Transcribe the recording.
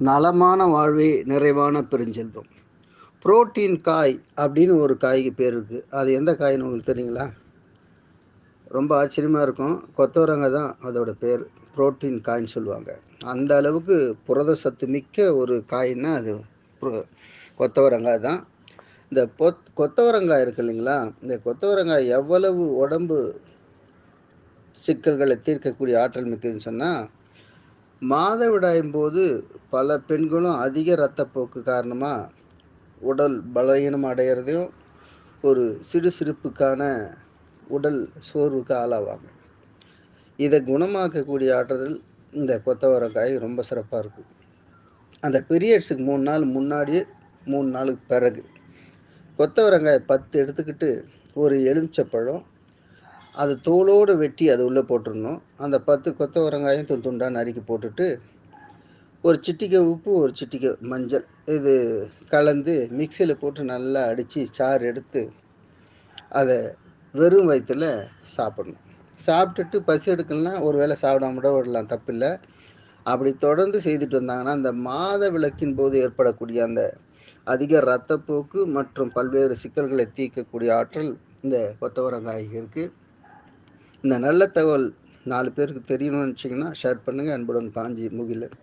நலமான வாழ்வே நிறைவான பெருஞ்செல்வம். புரோட்டீன் காய் அப்படின்னு ஒரு காய்க்கு பேர் இருக்குது அது எந்த காய்னு உங்களுக்கு தெரியுங்களா? ரொம்ப ஆச்சரியமாக இருக்கும். கொத்தவரங்க தான் அதோட பேர். புரோட்டீன் காய்ன்னு சொல்லுவாங்க. அந்த அளவுக்கு புரத சத்து மிக்க ஒரு காயின்னா அது புர- கொத்தவரங்காய் தான். இந்த பொத் கொத்தவரங்காய் இருக்கு இல்லைங்களா? இந்த கொத்தவரங்காய் எவ்வளவு உடம்பு சிக்கல்களை தீர்க்கக்கூடிய ஆற்றல் மிக்கதுன்னு சொன்னால் மாதவிடாயும் போது பல பெண்களும் அதிக இரத்தப்போக்கு காரணமாக உடல் பலவீனம் அடைகிறதையும் ஒரு சிடுசிடுப்புக்கான உடல் சோர்வுக்கு ஆளாவாங்க. இதை குணமாக்கக்கூடிய ஆற்றல் இந்த கொத்தவரங்காய் ரொம்ப சிறப்பாக இருக்கும். அந்த பீரியட்ஸுக்கு மூணு நாள் முன்னாடியே மூணு நாளுக்கு பிறகு கொத்தவரங்காய் பத்து எடுத்துக்கிட்டு ஒரு எலுமிச்சப்பழம் அது தோலோடு வெட்டி அது உள்ளே போட்டுடணும். அந்த பத்து கொத்தவரங்காயும் துண்டு துண்டாக நறுக்கி போட்டுட்டு ஒரு சிட்டிக்கை உப்பு ஒரு சிட்டிக்கை மஞ்சள் இது கலந்து மிக்சியில் போட்டு நல்லா அடித்து சாறு எடுத்து அதை வெறும் வயிற்றில் சாப்பிடணும். சாப்பிட்டுட்டு பசி எடுக்கலனா ஒரு வேளை சாப்பிடாம கூட விடலாம் தப்பில்லை. அப்படி தொடர்ந்து செய்துட்டு வந்தாங்கன்னா அந்த மாத விளக்கின் போது ஏற்படக்கூடிய அந்த அதிக ரத்தப்போக்கு மற்றும் பல்வேறு சிக்கல்களை தீர்க்கக்கூடிய ஆற்றல் இந்த கொத்தவரங்காய்க்கு இருக்குது இந்த நல்ல தகவல் நாலு பேருக்கு தெரியணும்னு நினச்சிங்கன்னா ஷேர் பண்ணுங்கள் அன்புடன் காஞ்சி முகிலன்